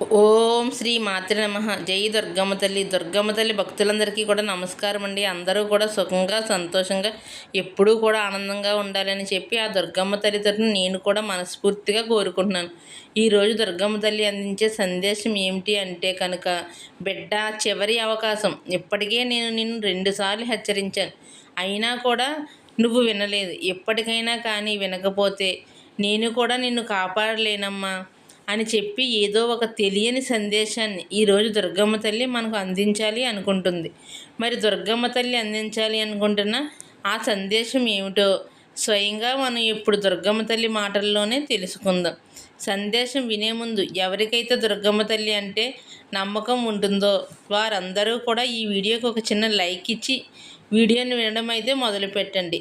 ఓం శ్రీ మాతృ నమ. జై దుర్గమ్మ తల్లి. దుర్గమ్మ తల్లి భక్తులందరికీ కూడా నమస్కారం అండి. అందరూ కూడా సుఖంగా సంతోషంగా ఎప్పుడూ కూడా ఆనందంగా ఉండాలని చెప్పి ఆ దుర్గమ్మ తల్లి తరఫున నేను కూడా మనస్ఫూర్తిగా కోరుకుంటున్నాను. ఈరోజు దుర్గమ్మ తల్లి అందించే సందేశం ఏమిటి అంటే కనుక బిడ్డ చివరి అవకాశం. ఇప్పటికే నేను నిన్ను రెండుసార్లు హెచ్చరించాను. అయినా కూడా నువ్వు వినలేదు. ఎప్పటికైనా కానీ వినకపోతే నేను కూడా నిన్ను కాపాడలేనమ్మా. అని చెప్పి ఏదో ఒక తెలియని సందేశాన్ని ఈరోజు దుర్గమ్మ తల్లి మనకు అందించాలి అనుకుంటుంది. మరి దుర్గమ్మ తల్లి అందించాలి అనుకుంటున్న ఆ సందేశం ఏమిటో స్వయంగా మనం ఇప్పుడు దుర్గమ్మ తల్లి మాటల్లోనే తెలుసుకుందాం. సందేశం వినే ముందు ఎవరికైతే దుర్గమ్మ తల్లి అంటే నమ్మకం ఉంటుందో వారందరూ కూడా ఈ వీడియోకి ఒక చిన్న లైక్ ఇచ్చి వీడియోని వినడం అయితే మొదలుపెట్టండి.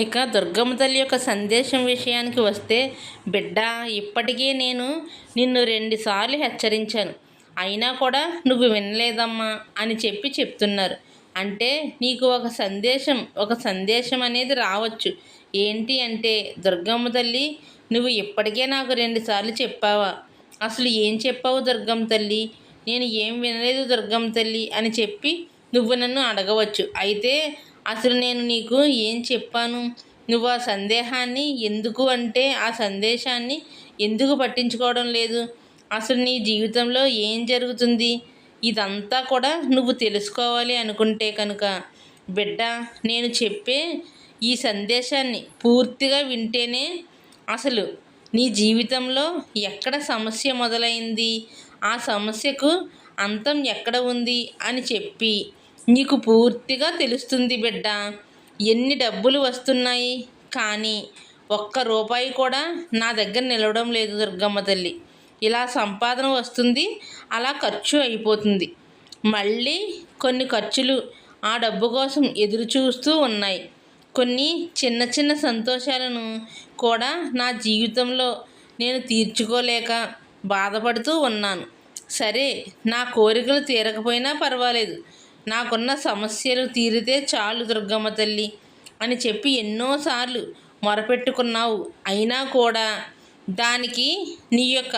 ఇక దుర్గమ్మ తల్లి యొక్క సందేశం విషయానికి వస్తే బిడ్డ ఇప్పటికే నేను నిన్ను రెండుసార్లు హెచ్చరించాను. అయినా కూడా నువ్వు వినలేదమ్మా అని చెప్పి చెప్తున్నారు. అంటే నీకు ఒక సందేశం ఒక సందేశం అనేది రావచ్చు. ఏంటి అంటే దుర్గమ్మ తల్లి నువ్వు ఇప్పటికే నాకు రెండుసార్లు చెప్పావా? అసలు ఏం చెప్పావు దుర్గమ్మ తల్లి? నేను ఏం వినలేదు దుర్గమ్మ తల్లి అని చెప్పి నువ్వు నన్ను అడగవచ్చు. అయితే అసలు నేను నీకు ఏం చెప్పాను? నువ్వు ఆ సందేహాన్ని ఎందుకు అంటే ఆ సందేశాన్ని ఎందుకు పట్టించుకోవడం లేదు? అసలు నీ జీవితంలో ఏం జరుగుతుంది? ఇదంతా కూడా నువ్వు తెలుసుకోవాలి అనుకుంటే కనుక. బిడ్డ నేను చెప్పే ఈ సందేశాన్ని పూర్తిగా వింటేనే అసలు నీ జీవితంలో ఎక్కడ సమస్య మొదలైంది? ఆ సమస్యకు అంతం ఎక్కడ ఉంది? అని చెప్పి నీకు పూర్తిగా తెలుస్తుంది బిడ్డ. ఎన్ని డబ్బులు వస్తున్నాయి? కానీ ఒక్క రూపాయి కూడా నా దగ్గర నిలవడం లేదు దుర్గమ్మ తల్లి. ఇలా సంపాదన వస్తుంది అలా ఖర్చు అయిపోతుంది. మళ్ళీ కొన్ని ఖర్చులు ఆ డబ్బు కోసం ఎదురు చూస్తూ ఉన్నాయి. కొన్ని చిన్న చిన్న సంతోషాలను కూడా నా జీవితంలో నేను తీర్చుకోలేక బాధపడుతూ ఉన్నాను. సరే నా కోరికలు తీరకపోయినా పర్వాలేదు. నాకున్న సమస్యలు తీరితే చాలు దుర్గమ్మ తల్లి అని చెప్పి ఎన్నోసార్లు మొరపెట్టుకున్నావు. అయినా కూడా దానికి నీ యొక్క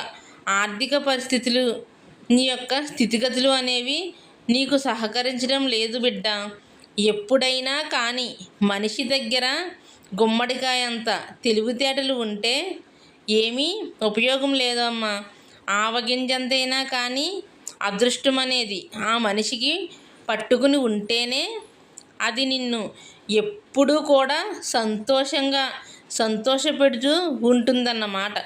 ఆర్థిక పరిస్థితులు నీ యొక్క స్థితిగతులు అనేవి నీకు సహకరించడం లేదు బిడ్డ. ఎప్పుడైనా కానీ మనిషి దగ్గర గుమ్మడికాయ అంత తెలివితేటలు ఉంటే ఏమీ ఉపయోగం లేదమ్మా. ఆవగింజంతైనా కానీ అదృష్టం అనేది ఆ మనిషికి పట్టుకుని ఉంటేనే అది నిన్ను ఎప్పుడూ కూడా సంతోషంగా సంతోషపెడుతూ ఉంటుందన్నమాట.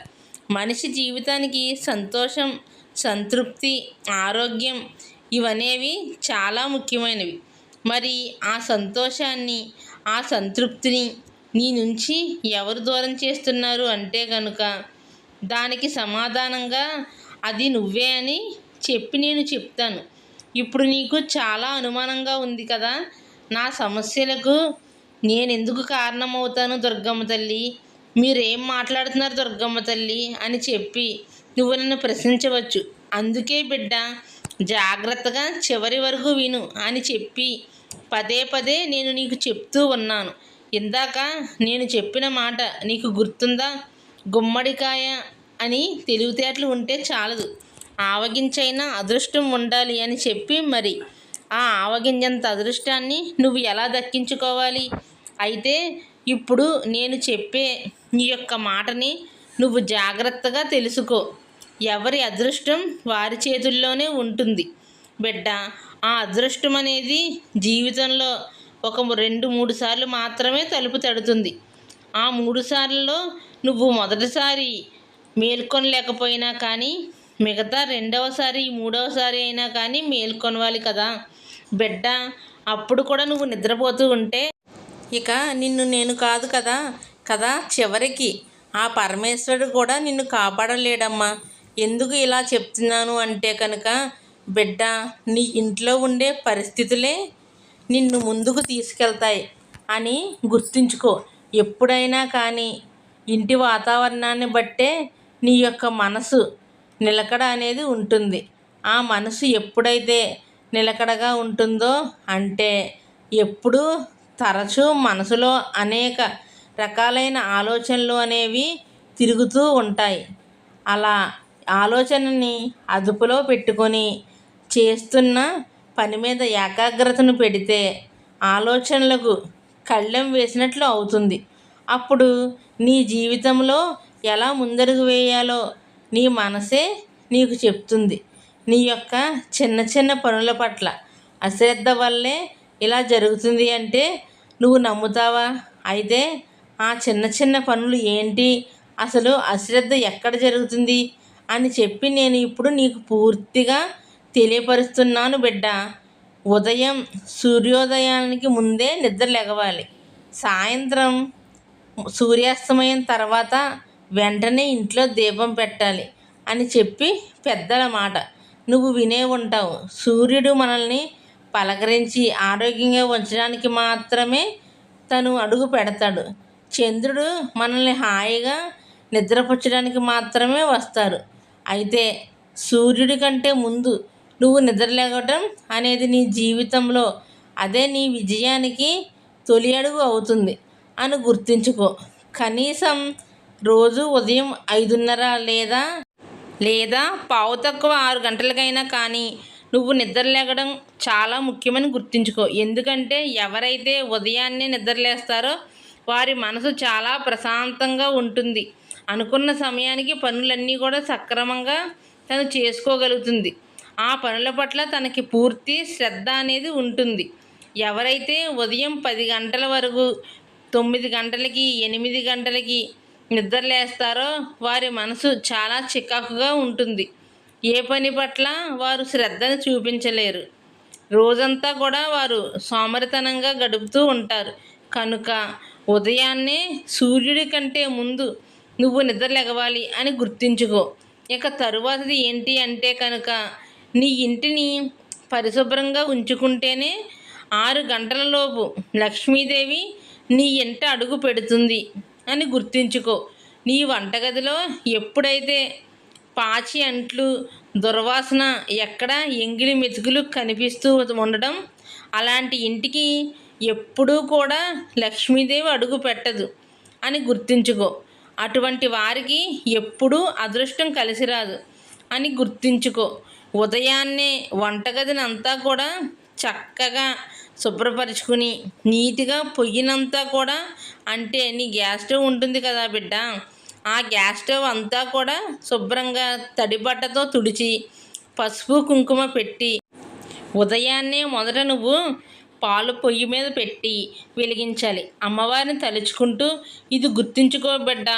మనిషి జీవితానికి సంతోషం సంతృప్తి ఆరోగ్యం ఇవనేవి చాలా ముఖ్యమైనవి. మరి ఆ సంతోషాన్ని ఆ సంతృప్తిని నీ నుంచి ఎవరు దూరం చేస్తున్నారు అంటే కనుక దానికి సమాధానంగా అది నువ్వే అని చెప్పి నేను చెప్తాను. ఇప్పుడు నీకు చాలా అనుమానంగా ఉంది కదా? నా సమస్యలకు నేను ఎందుకు కారణమవుతాను దుర్గమ్మ తల్లి? మీరేం మాట్లాడుతున్నారు దుర్గమ్మ తల్లి? అని చెప్పి నువ్వు నన్ను ప్రశ్నించవచ్చు. అందుకే బిడ్డ జాగ్రత్తగా చివరి వరకు విను అని చెప్పి పదే పదే నేను నీకు చెప్తూ ఉన్నాను. ఇందాక నేను చెప్పిన మాట నీకు గుర్తుందా? గుమ్మడికాయ అని తెలివితేటలు ఉంటే చాలదు. ఆవగించైనా అదృష్టం ఉండాలి అని చెప్పి మరి ఆ ఆవగింజంత అదృష్టాన్ని నువ్వు ఎలా దక్కించుకోవాలి? అయితే ఇప్పుడు నేను చెప్పే నీ యొక్క మాటని నువ్వు జాగ్రత్తగా తెలుసుకో. ఎవరి అదృష్టం వారి చేతుల్లోనే ఉంటుంది. బిడ్డ ఆ అదృష్టం అనేది జీవితంలో ఒక రెండు మూడు సార్లు మాత్రమే తలుపు తడుతుంది. ఆ మూడు సార్లలో నువ్వు మొదటిసారి మేల్కొనలేకపోయినా కానీ మిగతా రెండవసారి మూడవసారి అయినా కానీ మేల్కొనవాలి కదా. బిడ్డ అప్పుడు కూడా నువ్వు నిద్రపోతూ ఉంటే ఇక నిన్ను నేను కాదు కదా. కదా చివరికి. ఆ పరమేశ్వరుడు కూడా నిన్ను కాపాడలేడమ్మా. ఎందుకు ఇలా చెప్తున్నాను అంటే కనుక బిడ్డ నీ ఇంట్లో ఉండే పరిస్థితులే నిన్ను ముందుకు తీసుకెళ్తాయి అని గుర్తుంచుకో. ఎప్పుడైనా కానీ ఇంటి వాతావరణాన్ని బట్టే నీ యొక్క మనసు నిలకడ అనేది ఉంటుంది. ఆ మనసు ఎప్పుడైతే నిలకడగా ఉంటుందో అంటే ఎప్పుడూ తరచూ మనసులో అనేక రకాలైన ఆలోచనలు అనేవి తిరుగుతూ ఉంటాయి. అలా ఆలోచనని అదుపులో పెట్టుకొని చేస్తున్న పని మీద ఏకాగ్రతను పెడితే ఆలోచనలకు కళ్ళెం వేసినట్లు అవుతుంది. అప్పుడు నీ జీవితంలో ఎలా ముందడుగు వేయాలో నీ మనసే నీకు చెప్తుంది. నీ యొక్క చిన్న చిన్న పనుల పట్ల అశ్రద్ధ వల్లే ఇలా జరుగుతుంది అంటే నువ్వు నమ్ముతావా? అయితే ఆ చిన్న చిన్న పనులు ఏంటి? అసలు అశ్రద్ధ ఎక్కడ జరుగుతుంది? అని చెప్పి నేను ఇప్పుడు నీకు పూర్తిగా తెలియపరుస్తున్నాను బిడ్డ. ఉదయం సూర్యోదయానికి ముందే నిద్ర లెగవాలి సాయంత్రం సూర్యాస్తమయం తర్వాత వెంటనే ఇంట్లో దీపం పెట్టాలి అని చెప్పి పెద్దల మాట. నువ్వు వినే ఉంటావు. సూర్యుడు మనల్ని పలకరించి ఆరోగ్యంగా ఉంచడానికి మాత్రమే తను అడుగు పెడతాడు. చంద్రుడు మనల్ని హాయిగా నిద్రపుచ్చడానికి మాత్రమే వస్తారు అయితే సూర్యుడి కంటే ముందు నువ్వు నిద్రలేగటం అనేది నీ జీవితంలో అదే నీ విజయానికి తొలి అడుగు అవుతుంది అని గుర్తుంచుకో. కనీసం రోజు ఉదయం ఐదున్నర లేదా లేదా పావు తక్కువ ఆరు గంటలకైనా కానీ నువ్వు నిద్రలేగడం చాలా ముఖ్యమని గుర్తుంచుకో. ఎందుకంటే ఎవరైతే ఉదయాన్నే నిద్రలేస్తారో వారి మనసు చాలా ప్రశాంతంగా ఉంటుంది. అనుకున్న సమయానికి పనులన్నీ కూడా సక్రమంగా తను చేసుకోగలుగుతుంది. ఆ పనుల పట్ల తనకి పూర్తి శ్రద్ధ అనేది ఉంటుంది. ఎవరైతే ఉదయం పది గంటల వరకు తొమ్మిది గంటలకి ఎనిమిది గంటలకి నిద్రలేస్తారో వారి మనసు చాలా చికాకుగా ఉంటుంది. ఏ పని పట్ల వారు శ్రద్ధను చూపించలేరు. రోజంతా కూడా వారు సోమరితనంగా గడుపుతూ ఉంటారు. కనుక ఉదయాన్నే సూర్యుడి కంటే ముందు నువ్వు నిద్రలెగవాలి అని గుర్తుంచుకో. ఇక తరువాతది ఏంటి అంటే కనుక నీ ఇంటిని పరిశుభ్రంగా ఉంచుకుంటేనే ఆరు గంటలలోపు లక్ష్మీదేవి నీ ఇంట అడుగు పెడుతుంది. అని గుర్తుంచుకో. నీ వంటగదిలో ఎప్పుడైతే పాచి అంట్లు దుర్వాసన ఎక్కడ ఎంగిలి మెతుకులు కనిపిస్తూ ఉండడం అలాంటి ఇంటికి ఎప్పుడూ కూడా లక్ష్మీదేవి అడుగు పెట్టదు అని గుర్తుంచుకో. అటువంటి వారికి ఎప్పుడూ అదృష్టం కలిసి రాదు అని గుర్తుంచుకో. ఉదయాన్నే వంటగదిని అంతా కూడా చక్కగా శుభ్రపరుచుకుని నీట్గా పొయ్యినంతా కూడా అంటే నీ గ్యాస్ స్టవ్ ఉంటుంది కదా బిడ్డ. ఆ గ్యాస్ స్టవ్ అంతా కూడా శుభ్రంగా తడిబట్టతో తుడిచి పసుపు కుంకుమ పెట్టి ఉదయాన్నే మొదట నువ్వు పాలు పొయ్యి మీద పెట్టి వెలిగించాలి. అమ్మవారిని తలుచుకుంటూ ఇది గుర్తుంచుకో బిడ్డ.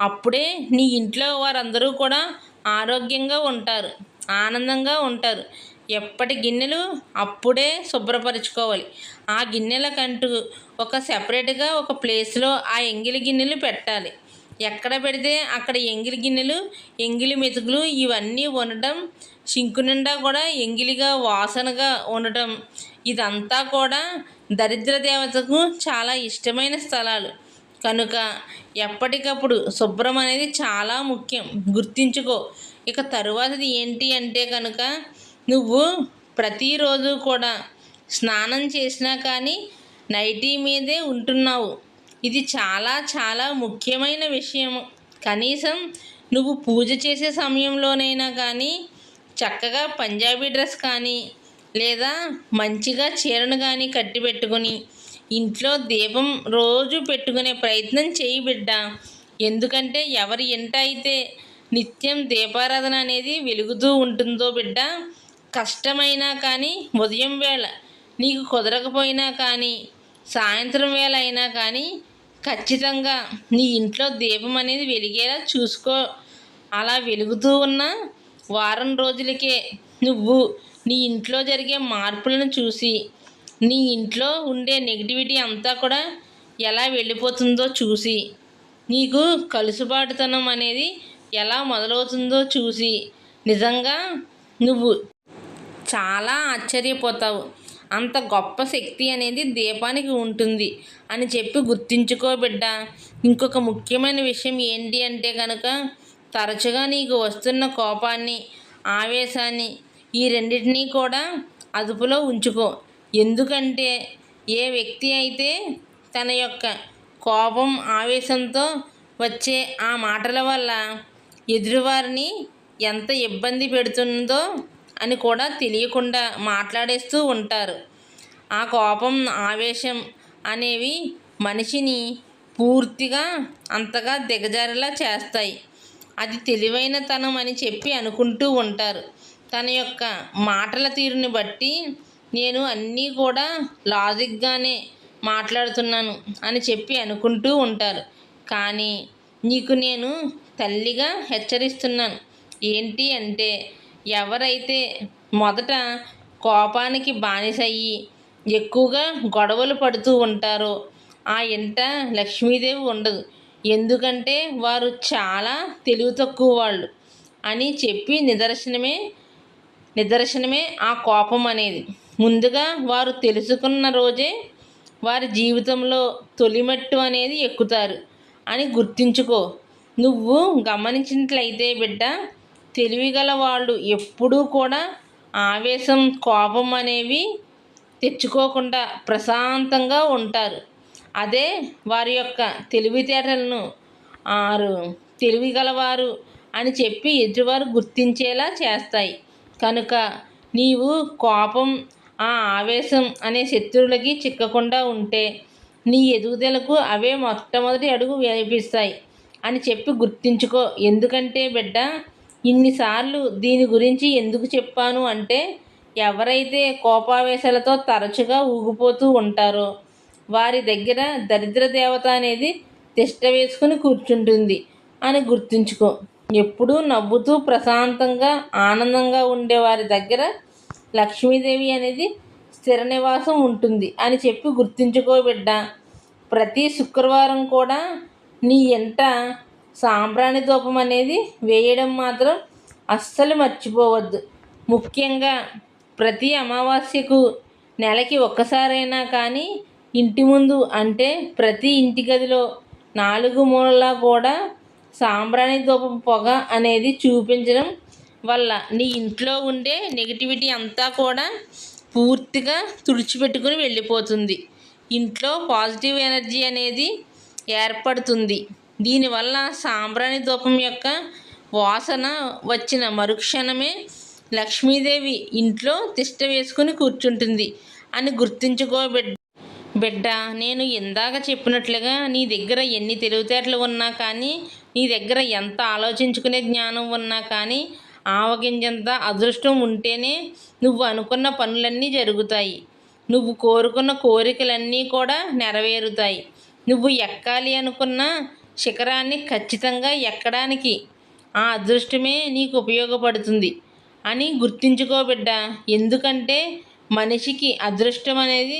అప్పుడే నీ ఇంట్లో వారందరూ కూడా ఆరోగ్యంగా ఉంటారు ఆనందంగా ఉంటారు. ఎప్పటి గిన్నెలు అప్పుడే శుభ్రపరచుకోవాలి. ఆ గిన్నెలకంటూ ఒక సెపరేట్గా ఒక ప్లేస్లో ఆ ఎంగిలి గిన్నెలు పెట్టాలి. ఎక్కడ పెడితే అక్కడ ఎంగిలి గిన్నెలు ఎంగిలి మెతుకులు ఇవన్నీ ఉండటం సింకు నిండా కూడా ఎంగిలిగా వాసనగా ఉండటం ఇదంతా కూడా దరిద్ర దేవతకు చాలా ఇష్టమైన స్థలాలు. కనుక ఎప్పటికప్పుడు శుభ్రం అనేది చాలా ముఖ్యం. గుర్తించుకో. ఇక తరువాతది ఏంటి అంటే కనుక నువ్వు ప్రతిరోజు కూడా స్నానం చేసినా కానీ నైటీ మీదే ఉంటున్నావు. ఇది చాలా చాలా ముఖ్యమైన విషయం. కనీసం నువ్వు పూజ చేసే సమయంలోనైనా కానీ చక్కగా పంజాబీ డ్రెస్ కానీ లేదా మంచిగా చీరను కానీ కట్టి పెట్టుకొని ఇంట్లో దీపం రోజు పెట్టుకునే ప్రయత్నం చేయి బిడ్డ. ఎందుకంటే ఎవరి ఇంట అయితే నిత్యం దీపారాధన అనేది వెలుగుతూ ఉంటుందో బిడ్డ కష్టమైనా కానీ ఉదయం వేళ నీకు కుదరకపోయినా కానీ సాయంత్రం వేళ అయినా కానీ ఖచ్చితంగా నీ ఇంట్లో దీపం అనేది వెలిగేలా చూసుకో. అలా వెలుగుతూ ఉన్న వారం రోజులకే నువ్వు నీ ఇంట్లో జరిగే మార్పులను చూసి నీ ఇంట్లో ఉండే నెగిటివిటీ అంతా కూడా ఎలా వెళ్ళిపోతుందో చూసి నీకు కలుసుబాటుతనం అనేది ఎలా మొదలవుతుందో చూసి నిజంగా నువ్వు చాలా ఆశ్చర్యపోతావు. అంత గొప్ప శక్తి అనేది దీపానికి ఉంటుంది అని చెప్పి గుర్తించుకో బిడ్డ. ఇంకొక ముఖ్యమైన విషయం ఏంటి అంటే కనుక తరచుగా నీకు వస్తున్న కోపాన్ని ఆవేశాన్ని ఈ రెండింటినీ కూడా అదుపులో ఉంచుకో. ఎందుకంటే ఏ వ్యక్తి అయితే తన యొక్క కోపం ఆవేశంతో వచ్చే ఆ మాటల వల్ల ఎదురువారిని ఎంత ఇబ్బంది పెడుతుందో అని కూడా తెలియకుండా మాట్లాడేస్తూ ఉంటారు. ఆ కోపం ఆవేశం అనేవి మనిషిని పూర్తిగా అంతగా దిగజారేలా చేస్తాయి. అది తెలివైన తనం అని చెప్పి అనుకుంటూ ఉంటారు. తన యొక్క మాటల తీరుని బట్టి నేను అన్నీ కూడా లాజిక్గానే మాట్లాడుతున్నాను అని చెప్పి అనుకుంటూ ఉంటారు. కానీ నీకు నేను తల్లిగా హెచ్చరిస్తున్నాను. ఏంటి అంటే ఎవరైతే మొదట కోపానికి బానిసయ్యి ఎక్కువగా గొడవలు పడుతూ ఉంటారో ఆ ఇంట లక్ష్మీదేవి ఉండదు. ఎందుకంటే వారు చాలా తెలివి తక్కువ వాళ్ళు. అని చెప్పి నిదర్శనమే నిదర్శనమే ఆ కోపం అనేది. ముందుగా వారు తెలుసుకున్న రోజే వారి జీవితంలో తొలిమెట్టు అనేది ఎక్కుతారు. అని గుర్తుంచుకో. నువ్వు గమనించినట్లయితే బిడ్డ తెలివిగల వాళ్ళు ఎప్పుడూ కూడా ఆవేశం కోపం అనేవి తెచ్చుకోకుండా ప్రశాంతంగా ఉంటారు. అదే వారి యొక్క తెలివితేటలను ఆరు తెలివిగలవారు అని చెప్పి ఎదుటివారు గుర్తించేలా చేస్తాయి. కనుక నీవు కోపం ఆ ఆవేశం అనే శత్రువులకి చిక్కకుండా ఉంటే నీ ఎదుగుదలకు అవే మొట్టమొదటి అడుగు వేపిస్తాయి అని చెప్పి గుర్తించుకో. ఎందుకంటే బిడ్డ ఇన్నిసార్లు దీని గురించి ఎందుకు చెప్పాను అంటే ఎవరైతే కోపావేశాలతో తరచుగా ఊగిపోతూ ఉంటారో వారి దగ్గర దరిద్ర దేవత అనేది తిష్ట వేసుకుని కూర్చుంటుంది అని గుర్తుంచుకో. ఎప్పుడూ నవ్వుతూ ప్రశాంతంగా ఆనందంగా ఉండే వారి దగ్గర లక్ష్మీదేవి అనేది స్థిర నివాసం ఉంటుంది అని చెప్పి గుర్తుంచుకో బిడ్డ. ప్రతి శుక్రవారం కూడా నీ ఎంట సాంబ్రాణి ధూపం అనేది వేయడం మాత్రం అస్సలు మర్చిపోవద్దు. ముఖ్యంగా ప్రతి అమావాస్యకు నెలకి ఒక్కసారైనా కానీ ఇంటి ముందు అంటే ప్రతి ఇంటి గదిలో నాలుగు మూలలా కూడా సాంబ్రాణి ధూపం పొగ అనేది చూపించడం వల్ల నీ ఇంట్లో ఉండే నెగిటివిటీ అంతా కూడా పూర్తిగా తుడిచిపెట్టుకుని వెళ్ళిపోతుంది. ఇంట్లో పాజిటివ్ ఎనర్జీ అనేది ఏర్పడుతుంది. దీనివల్ల సాంబ్రాణి ధూపం యొక్క వాసన వచ్చిన మరుక్షణమే లక్ష్మీదేవి ఇంట్లో తిష్ట వేసుకుని కూర్చుంటుంది అని గుర్తుంచుకో బిడ్డ బిడ్డ నేను ఇందాక చెప్పినట్లుగా నీ దగ్గర ఎన్ని తెలివితేటలు ఉన్నా కానీ నీ దగ్గర ఎంత ఆలోచించుకునే జ్ఞానం ఉన్నా కానీ ఆవగింజంత అదృష్టం ఉంటేనే నువ్వు అనుకున్న పనులన్నీ జరుగుతాయి. నువ్వు కోరుకున్న కోరికలన్నీ కూడా నెరవేరుతాయి. నువ్వు ఎక్కాలి అనుకున్న శిఖరాన్ని ఖచ్చితంగా ఎక్కడానికి ఆ అదృష్టమే నీకు ఉపయోగపడుతుంది అని గుర్తుంచుకో బిడ్డ. ఎందుకంటే మనిషికి అదృష్టం అనేది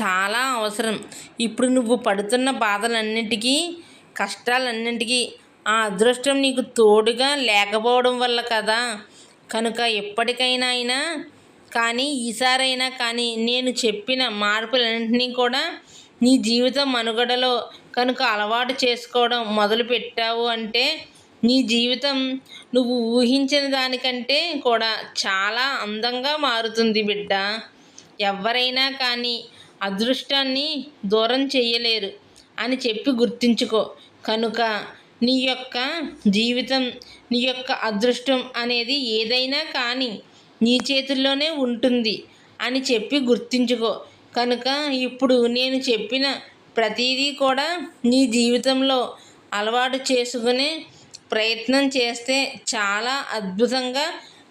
చాలా అవసరం. ఇప్పుడు నువ్వు పడుతున్న బాధలన్నిటికీ కష్టాలన్నింటికీ ఆ అదృష్టం నీకు తోడుగా లేకపోవడం వల్ల కదా. కనుక ఎప్పటికైనా అయినా కానీ ఈసారైనా కానీ నేను చెప్పిన మార్పులన్నింటినీ కూడా నీ జీవితం మనుగడలో కనుక అలవాటు చేసుకోవడం మొదలు పెట్టావు అంటే నీ జీవితం నువ్వు ఊహించిన దానికంటే కూడా చాలా అందంగా మారుతుంది బిడ్డ. ఎవరైనా కానీ అదృష్టాన్ని దూరం చేయలేరు అని చెప్పి గుర్తించుకో. కనుక నీ యొక్క జీవితం నీ యొక్క అదృష్టం అనేది ఏదైనా కానీ నీ చేతుల్లోనే ఉంటుంది అని చెప్పి గుర్తించుకో. కనుక ఇప్పుడు నేను చెప్పిన ప్రతిదీ కూడా నీ జీవితంలో అలవాటు చేసుకునే ప్రయత్నం చేస్తే చాలా అద్భుతంగా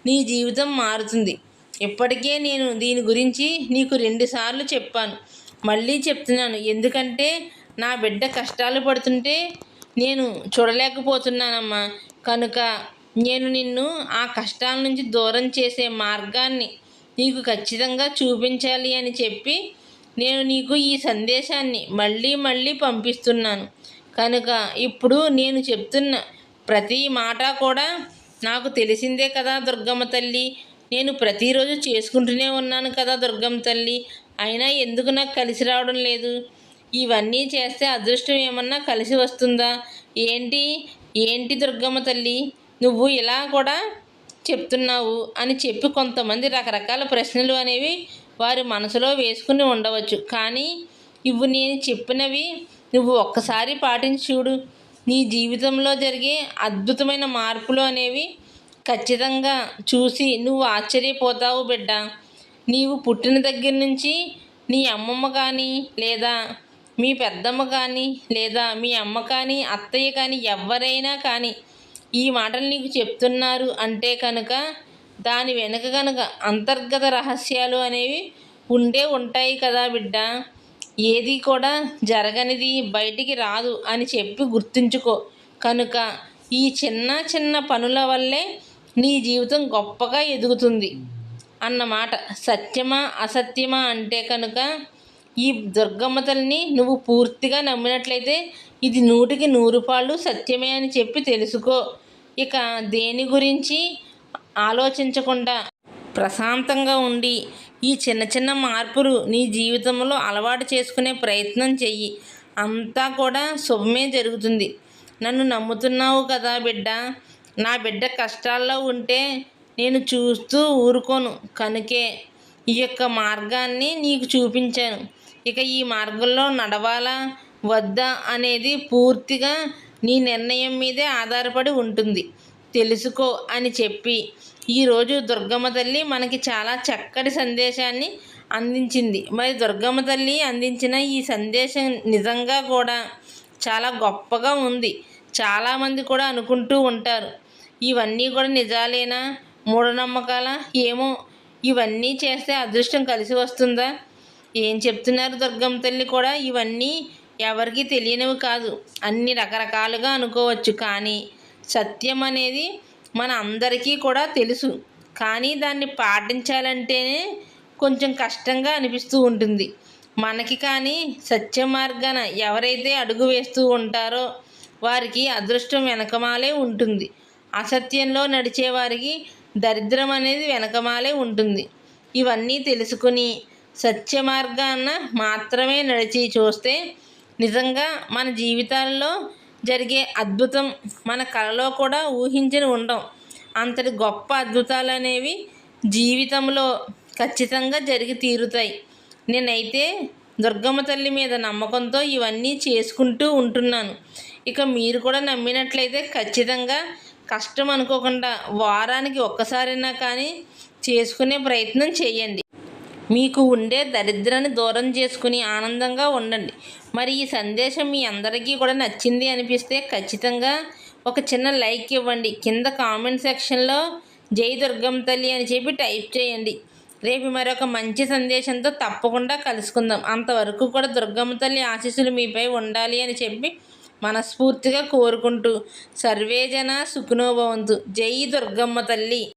నీ జీవితం మారుతుంది. ఇప్పటికే నేను దీని గురించి నీకు రెండుసార్లు చెప్పాను. మళ్ళీ చెప్తున్నాను. ఎందుకంటే నా బిడ్డ కష్టాలు పడుతుంటే నేను చూడలేకపోతున్నానమ్మా. కనుక నేను నిన్ను ఆ కష్టాల నుంచి దూరం చేసే మార్గాన్ని నీకు ఖచ్చితంగా చూపించాలి అని చెప్పి నేను నీకు ఈ సందేశాన్ని మళ్ళీ మళ్ళీ పంపిస్తున్నాను. కనుక ఇప్పుడు నేను చెప్తున్న ప్రతి మాట కూడా నాకు తెలిసిందే కదా దుర్గమ్మ తల్లి. నేను ప్రతిరోజు చేసుకుంటూనే ఉన్నాను కదా దుర్గమ్మ తల్లి. అయినా ఎందుకు నాకు కలిసి రావడం లేదు? ఇవన్నీ చేస్తే అదృష్టం ఏమన్నా కలిసి వస్తుందా? ఏంటి? ఏంటి దుర్గమ్మ తల్లి? నువ్వు ఇలా కూడా చెప్తున్నావు అని చెప్పి కొంతమంది రకరకాల ప్రశ్నలు అనేవి వారి మనసులో వేసుకుని ఉండవచ్చు. కానీ ఇవి నేను చెప్పినవి నువ్వు ఒక్కసారి పాటించి చూడు. నీ జీవితంలో జరిగే అద్భుతమైన మార్పులు అనేవి ఖచ్చితంగా చూసి నువ్వు ఆశ్చర్యపోతావు బిడ్డ. నీవు పుట్టిన దగ్గర నుంచి నీ అమ్మమ్మ కానీ లేదా మీ పెద్దమ్మ కానీ లేదా మీ అమ్మ కానీ అత్తయ్య కానీ ఎవరైనా కానీ ఈ మాటలు నీకు చెప్తున్నారు అంటే కనుక దాని వెనుక కనుక అంతర్గత రహస్యాలు అనేవి ఉండే ఉంటాయి కదా బిడ్డ. ఏది కూడా జరగనిది బయటికి రాదు అని చెప్పి గుర్తుంచుకో. కనుక ఈ చిన్న చిన్న పనుల వల్లే నీ జీవితం గొప్పగా ఎదుగుతుంది అన్నమాట. సత్యమా అసత్యమా అంటే కనుక ఈ దుర్గమ్మతల్ని నువ్వు పూర్తిగా నమ్మినట్లయితే ఇది నూటికి నూరు పాళ్ళు సత్యమే అని చెప్పి తెలుసుకో. ఇక దేని గురించి ఆలోచించకుండా ప్రశాంతంగా ఉండి ఈ చిన్న చిన్న మార్పులు నీ జీవితంలో అలవాటు చేసుకునే ప్రయత్నం చెయ్యి. అంతా కూడా శుభమే జరుగుతుంది. నన్ను నమ్ముతున్నావు కదా బిడ్డ. నా బిడ్డ కష్టాల్లో ఉంటే నేను చూస్తూ ఊరుకోను కనుకే. ఈ యొక్క మార్గాన్ని నీకు చూపించాను. ఇక ఈ మార్గంలో నడవాలా వద్దా అనేది పూర్తిగా నీ నిర్ణయం మీదే ఆధారపడి ఉంటుంది. తెలుసుకో అని చెప్పి ఈరోజు దుర్గమ్మ తల్లి మనకి చాలా చక్కటి సందేశాన్ని అందించింది. మరి దుర్గమ్మ తల్లి అందించిన ఈ సందేశం నిజంగా కూడా చాలా గొప్పగా ఉంది. చాలామంది కూడా అనుకుంటూ ఉంటారు. ఇవన్నీ కూడా నిజాలేనా? మూఢనమ్మకాల? ఏమో? ఇవన్నీ చేస్తే అదృష్టం కలిసి వస్తుందా? ఏం చెప్తున్నారు దుర్గమ్మ తల్లి కూడా? ఇవన్నీ ఎవరికి తెలియనివి కాదు. అన్ని రకరకాలుగా అనుకోవచ్చు. కానీ సత్యం అనేది మన అందరికీ కూడా తెలుసు. కానీ దాన్ని పాటించాలంటేనే కొంచెం కష్టంగా అనిపిస్తూ ఉంటుంది. మనకి కానీ సత్య మార్గాన ఎవరైతే అడుగు వేస్తూ ఉంటారో వారికి అదృష్టం వెనకమాలే ఉంటుంది. అసత్యంలో నడిచే వారికి దరిద్రం అనేది వెనకమాలే ఉంటుంది. ఇవన్నీ తెలుసుకుని సత్య మార్గాన మాత్రమే నడిచి చూస్తే నిజంగా మన జీవితాల్లో జరిగే అద్భుతం మన కళలో కూడా ఊహించని ఉండం. అంతటి గొప్ప అద్భుతాలు అనేవి జీవితంలో ఖచ్చితంగా జరిగి తీరుతాయి. నేనైతే దుర్గమ్మ తల్లి మీద నమ్మకంతో ఇవన్నీ చేసుకుంటూ ఉంటున్నాను. ఇక మీరు కూడా నమ్మినట్లయితే ఖచ్చితంగా కష్టం అనుకోకుండా వారానికి ఒక్కసారైనా కానీ చేసుకునే ప్రయత్నం చేయండి. మీకు ఉండే దరిద్రాన్ని దూరం చేసుకుని ఆనందంగా ఉండండి. మరి ఈ సందేశం మీ అందరికీ కూడా నచ్చింది అనిపిస్తే ఖచ్చితంగా ఒక చిన్న లైక్ ఇవ్వండి. కింద కామెంట్ సెక్షన్లో జై దుర్గం తల్లి అని చెప్పి టైప్ చేయండి. రేపు మరొక మంచి సందేశంతో తప్పకుండా కలుసుకుందాం. అంతవరకు కూడా దుర్గమ్మ తల్లి ఆశీస్సులు మీపై ఉండాలి అని చెప్పి మనస్ఫూర్తిగా కోరుకుంటూ సర్వేజన సుఖనోభవంతు జై దుర్గమ్మ తల్లి.